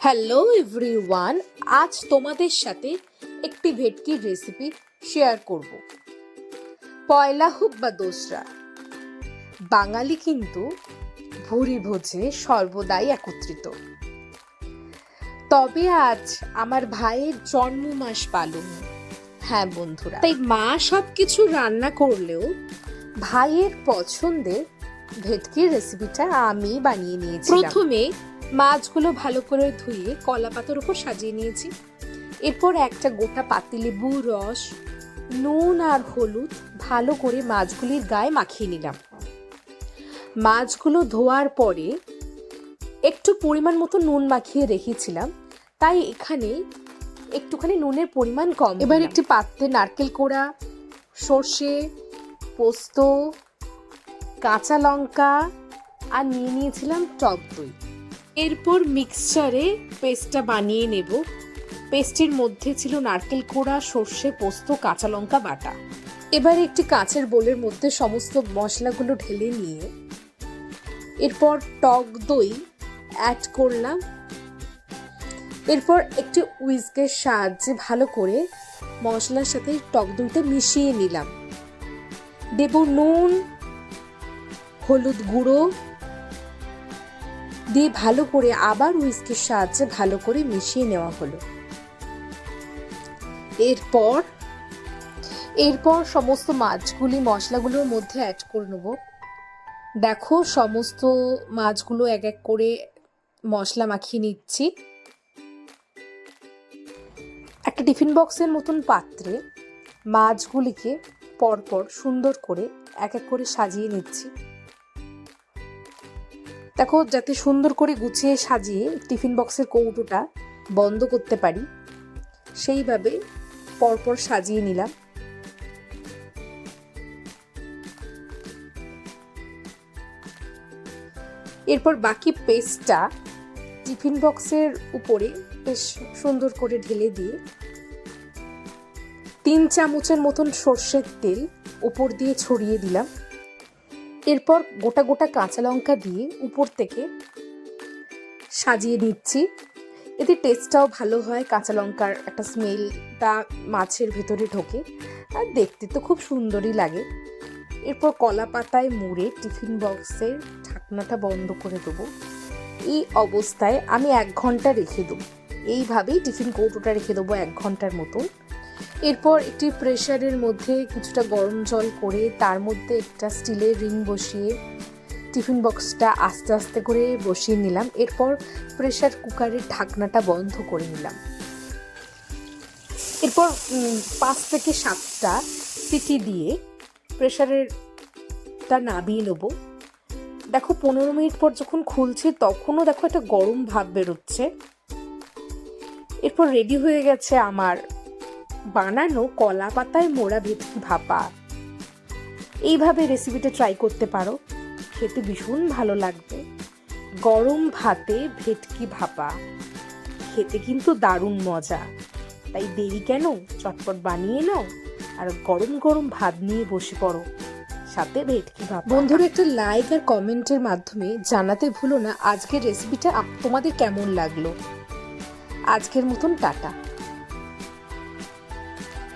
Hello everyone আজ তোমাদের সাথে একটি ভেটকির রেসিপি শেয়ার করব। পয়লা হোক বা দোসরা, বাঙালি কিন্তু ভুরি ভোজে সর্বদাই একত্রিত। তবে আজ আমার ভাইয়ের জন্ম মাস পালন। হ্যাঁ বন্ধুরা। তাই মা সব কিছু রান্না করলেও ভাইয়ের পছন্দের ভেটকির রেসিপিটা আমি বানিয়ে নিয়েছি প্রথমে মাছগুলো ভালো করে ধুয়ে কলা পাতার উপর সাজিয়ে নিয়েছি। এরপর একটা গোটা পাতিলেবু রস, নুন আর হলুদ ভালো করে মাছগুলির গায়ে মাখিয়ে নিলাম। মাছগুলো ধোয়ার পরে একটু পরিমাণ মতো নুন মাখিয়ে রেখেছিলাম, তাই এখানে একটুখানি নুনের পরিমাণ কম এবার একটি পাত্রে নারকেল কোড়া, সর্ষে, পোস্ত, কাঁচা লঙ্কা আর নিয়ে নিয়েছিলাম টক দই। এরপর মিক্সচারে পেস্টটা বানিয়ে নেব। পেস্টের মধ্যে ছিল নারকেল কোড়া, সর্ষে পোস্ত, কাঁচা লঙ্কা বাটা। এবার একটি কাঁচের বোলের মধ্যে সমস্ত মশলাগুলো ঢেলে নিয়ে এরপর টক দই অ্যাড করলাম। এরপর একটি উইস্কের সাহায্যে ভালো করে মশলার সাথে টক দইটা মিশিয়ে নিলাম। দেব নুন, হলুদ গুঁড়ো দিয়ে ভালো করে আবার উইস্কের সাহায্যে ভালো করে মিশিয়ে নেওয়া হলো। এরপর? এরপর সমস্ত মাছগুলি, মশলাগুলোর মধ্যে অ্যাড করে নেব। দেখো, সমস্ত মাছগুলো এক এক করে মশলা মাখিয়ে নিচ্ছি। একটা টিফিন বক্সের মতন পাত্রে মাছগুলিকে পরপর সুন্দর করে এক এক করে সাজিয়ে নিচ্ছি। দেখো, যাতে সুন্দর করে গুছিয়ে সাজিয়ে টিফিন বক্সের কৌটোটা বন্ধ করতে পারি, সেইভাবে পরপর সাজিয়ে নিলাম। এরপর বাকি পেস্টটা টিফিন বক্সের উপরে বেশ সুন্দর করে ঢেলে দিয়ে তিন চামচের মতন সর্ষের তেল উপর দিয়ে ছড়িয়ে দিলাম। এরপর গোটা গোটা কাঁচা লঙ্কা দিয়ে উপর থেকে সাজিয়ে নিচ্ছি। এতে টেস্টটাও ভালো হয়, কাঁচা লঙ্কার একটা স্মেলটা মাছের ভেতরে ঢোকে। আর দেখতে তো খুব সুন্দরই লাগে। এরপর কলা পাতায় মুড়ে টিফিন বক্সের ঢাকনাটা বন্ধ করে দেবো। এই অবস্থায় আমি এক ঘণ্টা রেখে দেবো। এইভাবেই টিফিন কৌটোটা রেখে দেবো এক ঘণ্টার মতন। এরপর একটি প্রেশারের মধ্যে কিছুটা গরম জল করে তার মধ্যে একটা স্টিলের রিং বসিয়ে টিফিন বক্সটা আস্তে আস্তে করে বসিয়ে নিলাম। এরপর প্রেশার কুকারের ঢাকনাটা বন্ধ করে নিলাম। এরপর পাঁচ থেকে সাতটা সিটি দিয়ে প্রেশারেরটা নাবিয়ে নেব। দেখো, পনেরো মিনিট পর যখন খুলছে, তখনও দেখো একটা গরম ভাব বেরোচ্ছে। এরপর রেডি হয়ে গেছে আমার বানানো কলা পাতায় মোড়া ভেটকি ভাপা। এইভাবে রেসিপিটা ট্রাই করতে পারো। খেতে ভীষণ ভালো লাগবে। গরম ভাতে ভেটকি ভাপা। খেতে কিন্তু দারুণ মজা। তাই দেরি কেন? চটপট বানিয়ে নাও আর গরম গরম ভাত নিয়ে বসে পড়ো। সাথে ভেটকি ভাপা। বন্ধুরা, একটা লাইক আর কমেন্টের মাধ্যমে জানাতে ভুলো না আজকের রেসিপিটা তোমাদের কেমন লাগল। আজকের মতন টাটা।